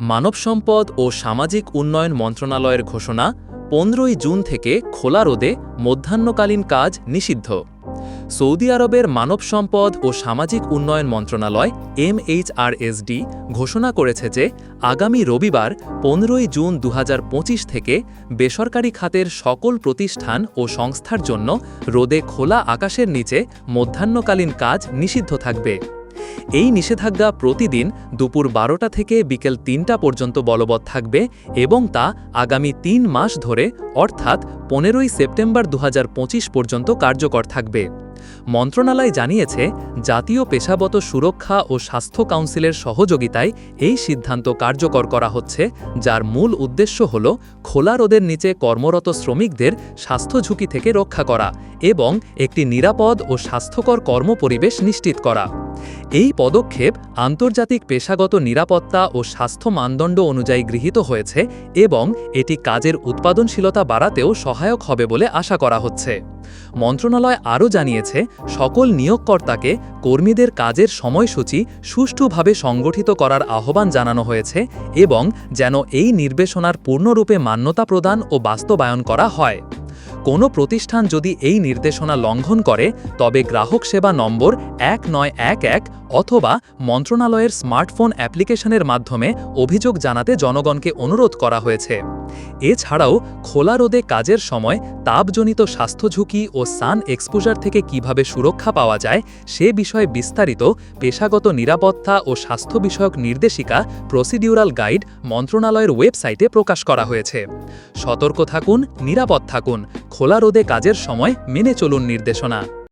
মানব সম্পদ ও সামাজিক উন্নয়ন মন্ত্রণালয়ের ঘোষণা পনেরোই জুন থেকে খোলা রোদে মধ্যাহ্নকালীন কাজ নিষিদ্ধ। সৌদি আরবের মানব সম্পদ ও সামাজিক উন্নয়ন মন্ত্রণালয় এমএইচআরএসডি ঘোষণা করেছে যে আগামী রবিবার পনেরোই জুন দু হাজার পঁচিশ থেকে বেসরকারি খাতের সকল প্রতিষ্ঠান ও সংস্থার জন্য রোদে খোলা আকাশের নিচে মধ্যাহ্নকালীন কাজ নিষিদ্ধ থাকবে। এই নিষেধাজ্ঞা প্রতিদিন দুপুর বারোটা থেকে বিকেল তিনটা পর্যন্ত বলবৎ থাকবে এবং তা আগামী তিন মাস ধরে, অর্থাৎ পনেরোই সেপ্টেম্বর দু হাজার পঁচিশ পর্যন্ত কার্যকর থাকবে। মন্ত্রণালয় জানিয়েছে, জাতীয় পেশাগত সুরক্ষা ও স্বাস্থ্য কাউন্সিলের সহযোগিতায় এই সিদ্ধান্ত কার্যকর করা হচ্ছে, যার মূল উদ্দেশ্য হল খোলা রোদের নিচে কর্মরত শ্রমিকদের স্বাস্থ্য ঝুঁকি থেকে রক্ষা করা এবং একটি নিরাপদ ও স্বাস্থ্যকর কর্মপরিবেশ নিশ্চিত করা। এই পদক্ষেপ আন্তর্জাতিক পেশাগত নিরাপত্তা ও স্বাস্থ্য মানদণ্ড অনুযায়ী গৃহীত হয়েছে এবং এটি কাজের উৎপাদনশীলতা বাড়াতেও সহায়ক হবে বলে আশা করা হচ্ছে। মন্ত্রণালয় আরও জানিয়েছে, সকল নিয়োগকর্তাকে কর্মীদের কাজের সময়সূচি সুষ্ঠুভাবে সংগঠিত করার আহ্বান জানানো হয়েছে এবং যেন এই নির্দেশনার পূর্ণরূপে মান্যতা প্রদান ও বাস্তবায়ন করা হয়। কোনো প্রতিষ্ঠান যদি এই নির্দেশনা লঙ্ঘন করে, তবে গ্রাহক সেবা নম্বর এক নয় এক এক অথবা মন্ত্রণালয়ের স্মার্টফোন অ্যাপ্লিকেশনের মাধ্যমে অভিযোগ জানাতে জনগণকে অনুরোধ করা হয়েছে। এছাড়াও, খোলা রোদে কাজের সময় তাপজনিত স্বাস্থ্য ঝুঁকি ও সান এক্সপোজার থেকে কীভাবে সুরক্ষা পাওয়া যায়, সে বিষয়ে বিস্তারিত পেশাগত নিরাপত্তা ও স্বাস্থ্য বিষয়ক নির্দেশিকা প্রসিডিউরাল গাইড মন্ত্রণালয়ের ওয়েবসাইটে প্রকাশ করা হয়েছে। সতর্ক থাকুন, নিরাপদ থাকুন। খোলা রোদে কাজের সময় মেনে চলুন নির্দেশনা।